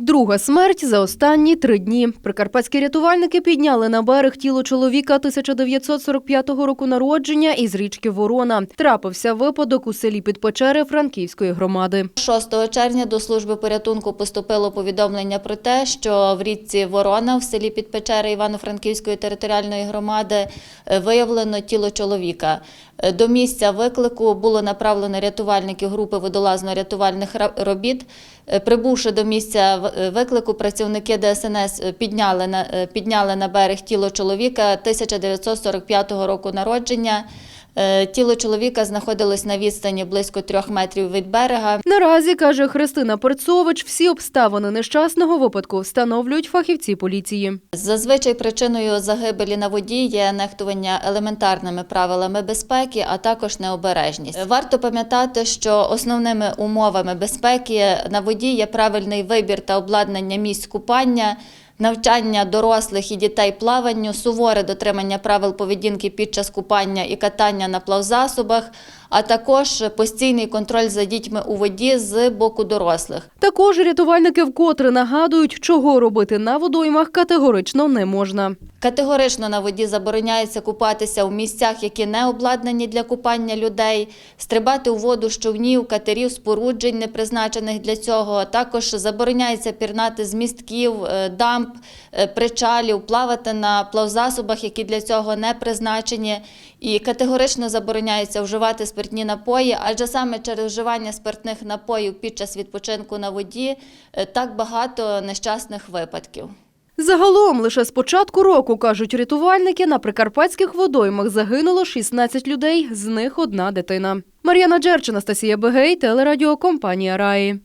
Друга смерть за останні три дні. Прикарпатські рятувальники підняли на берег тіло чоловіка 1945 року народження із річки Ворона. Трапився випадок у селі Підпечери Франківської громади. 6 червня до служби порятунку поступило повідомлення про те, що в річці Ворона в селі Підпечери Івано-Франківської територіальної громади е, виявлено тіло чоловіка. Е, До місця виклику було направлено рятувальники групи водолазно-рятувальних робіт. Е, Прибувши до місця виклику, працівники ДСНС е, підняли на, е, підняли на берег тіло чоловіка 1945 року народження. Е, Тіло чоловіка знаходилось на відстані близько трьох метрів від берега. Наразі, каже Христина Перцович, всі обставини нещасного випадку встановлюють фахівці поліції. Зазвичай причиною загибелі на воді є нехтування елементарними правилами безпеки, а також необережність. Варто пам'ятати, що основними умовами безпеки на воді є правильний вибір та обладнання місць купання. Навчання дорослих і дітей плаванню, суворе дотримання правил поведінки під час купання і катання на плавзасобах, а також постійний контроль за дітьми у воді з боку дорослих. Також рятувальники вкотре нагадують, чого робити на водоймах категорично не можна. Категорично на воді забороняється купатися у місцях, які не обладнані для купання людей, стрибати у воду з човнів, катерів, споруджень, не призначених для цього. Також забороняється пірнати з містків, е, дамб, причалів, плавати на плавзасобах, які для цього не призначені. І категорично забороняється вживати спиртні напої, адже саме через вживання спиртних напоїв під час відпочинку на воді е, так багато нещасних випадків. Загалом лише з початку року, кажуть рятувальники, на прикарпатських водоймах загинуло 16 людей, з них одна дитина. Мар'яна Джерч, Анастасія Бегей, телерадіокомпанія Раї.